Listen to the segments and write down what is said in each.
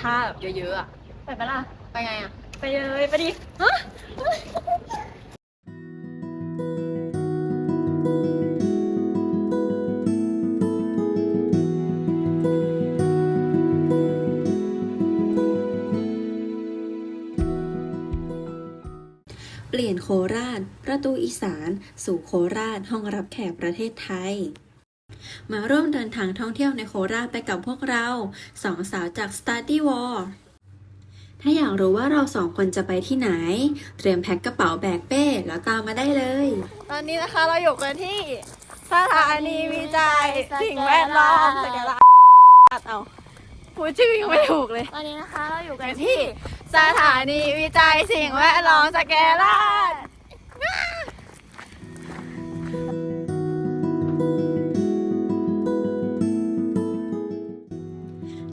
ชาติแบบเยอะๆอะไปปะล่ะ ไปไงอะไปเลยไปดิเปลี่ยนโคราช ประตูอีสาน สู่โคราชห้องรับแขกประเทศไทย มาร่วมเดินทางท่องเที่ยวในโคราชไปกับพวกเราสองสาวจาก Study War ถ้าอยากรู้ว่าเราสองคนจะไปที่ไหน เตรียมแพ็คกระเป๋าแบกเป้ แล้วตามมาได้เลย ตอนนี้นะคะเราอยู่กันที่สถานีวิจัยสิ่งแวดล้อมสกลาเอาพูดชื่อยังไม่ถูกเลย ตอนนี้นะคะเราอยู่กันที่สถานีวิจัยสิ่งแวดล้อมสแกลาด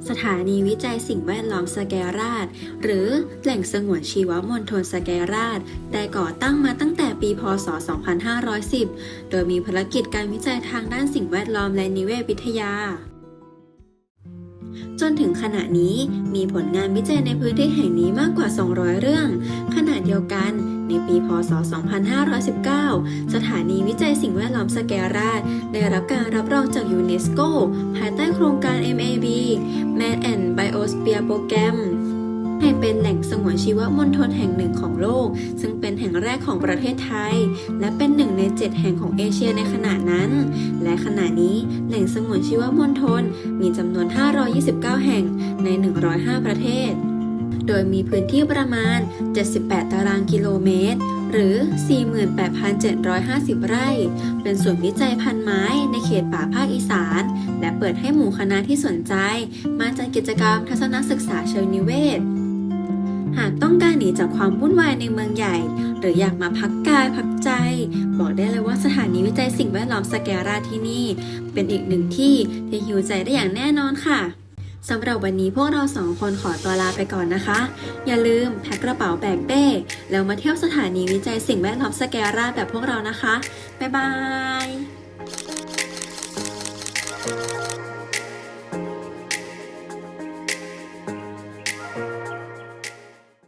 สถานีวิจัยสิ่งแวดล้อมสแกราช หรือแหล่งสงวนชีวมณฑลสแกราช ได้ก่อตั้งมาตั้งแต่ปี พศ 2510 โดยมีภารกิจการวิจัยทางด้านสิ่งแวดล้อมและนิเวศวิทยา จนถึงขณะนี้มีผลงานวิจัยในพื้นที่แห่งนี้มากกว่า 200 เรื่อง ขณะเดียวกัน ในปี พศ 2519 สถานีวิจัยสิ่งแวดล้อมสแกราชได้รับการรับรองจากยูเนสโกภายใต้โครงการ MAB Man and Biosphere Program ให้เป็นแหล่งสงวนชีวมณฑลแห่งหนึ่งของโลก ซึ่งเป็นแห่งแรกของประเทศไทย และเป็นหนึ่งใน 7 แห่งของเอเชียในขณะนั้น และขณะนี้แหล่งสงวนชีวมณฑลมีจำนวน 529 แห่งใน 105 ประเทศ โดยมีพื้นที่ประมาณ 78 ตารางกิโลเมตร หรือ 48,750 ไร่ เป็นส่วนวิจัยพันไม้ในเขตป่าภาคอีสาน และเปิดให้หมู่คณะที่สนใจ มาจัดกิจกรรมทัศนศึกษาเชิงนิเวศหากต้องการหนีจากความวุ่นวายในเมืองใหญ่ หรืออยากมาพักกายพักใจ บอกได้เลยว่าสถานีวิจัยสิ่งแวดล้อมสแกราที่นี่ เป็นอีกหนึ่งที่ที่ฮิวใจได้อย่างแน่นอนค่ะ สำหรับวันนี้พวกเราสองคนขอตัวลาไปก่อนนะคะ อย่าลืมแพ็คกระเป๋าแบกเป้ แล้วมาเที่ยวสถานีวิจัยสิ่งแวดล้อมสแกราแบบพวกเรานะคะ บ๊ายบาย